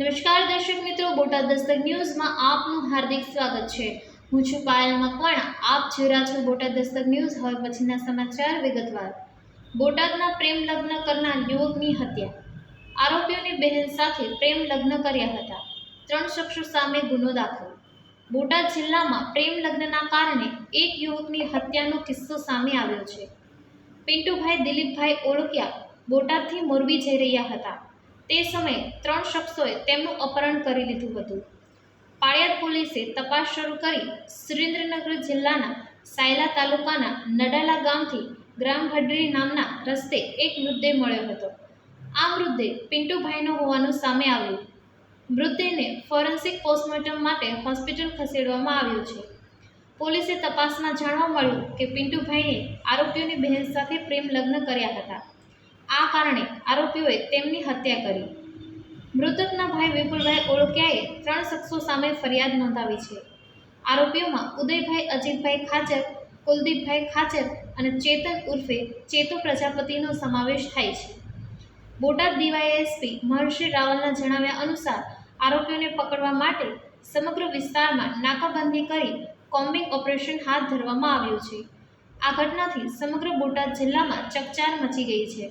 નમસ્કાર દર્શક મિત્રો, બોટાદ દસ્તક ન્યૂઝમાં આપનું હાર્દિક સ્વાગત છે. હું છું પાયલ મકવાણા. આપ જોઈ રહ્યા છો બોટાદ દસ્તક ન્યૂઝ. હવે પછીના સમાચાર વિગતવાર. બોટાદના પ્રેમ લગ્ન કરનાર યુવકની હત્યા. આરોપીઓની બહેન સાથે પ્રેમ લગ્ન કર્યા હતા. ત્રણ શખ્સો સામે ગુનો દાખલ. બોટાદ જિલ્લામાં પ્રેમ લગ્નના કારણે એક યુવકની હત્યાનો કિસ્સો સામે આવ્યો છે. પિન્ટુભાઈ દિલીપભાઈ ઓળખ્યા બોટાદથી મોરબી જઈ રહ્યા હતા. તે સમયે ત્રણ શખ્સોએ તેમનું અપહરણ કરી લીધું હતું. પાળિયાદ પોલીસે તપાસ શરૂ કરી સુરેન્દ્રનગર જિલ્લાના સાયલા તાલુકાના નડાલા ગામથી ગ્રામ ભડરી નામના રસ્તે એક મૃતદેહ મળ્યો હતો. આ મૃતદેહ પિન્ટુભાઈનો હોવાનું સામે આવ્યું. મૃતદેહને ફોરેન્સિક પોસ્ટમોર્ટમ માટે હોસ્પિટલ ખસેડવામાં આવ્યો છે. પોલીસે તપાસમાં જાણવા મળ્યું કે પિન્ટુભાઈએ આરોપીઓની બહેન સાથે પ્રેમ લગ્ન કર્યા હતા. આ કારણે આરોપીઓએ તેમની હત્યા કરી. મૃતકના ભાઈ વિપુલભાઈ ઓળકિયાએ ત્રણ શખ્સો સામે ફરિયાદ નોંધાવી છે. આરોપીઓમાં ઉદયભાઈ અજીતભાઈ ખાચર, કુલદીપભાઈ ખાચર અને ચેતન ઉર્ફે ચેતુ પ્રજાપતિનો સમાવેશ થાય છે. બોટાદ ડીવાયએસપી મહર્ષિ રાવલના જણાવ્યા અનુસાર, આરોપીઓને પકડવા માટે સમગ્ર વિસ્તારમાં નાકાબંધી કરી કોમ્બિંગ ઓપરેશન હાથ ધરવામાં આવ્યું છે. આ ઘટનાથી સમગ્ર બોટાદ જિલ્લામાં ચકચાર મચી ગઈ છે.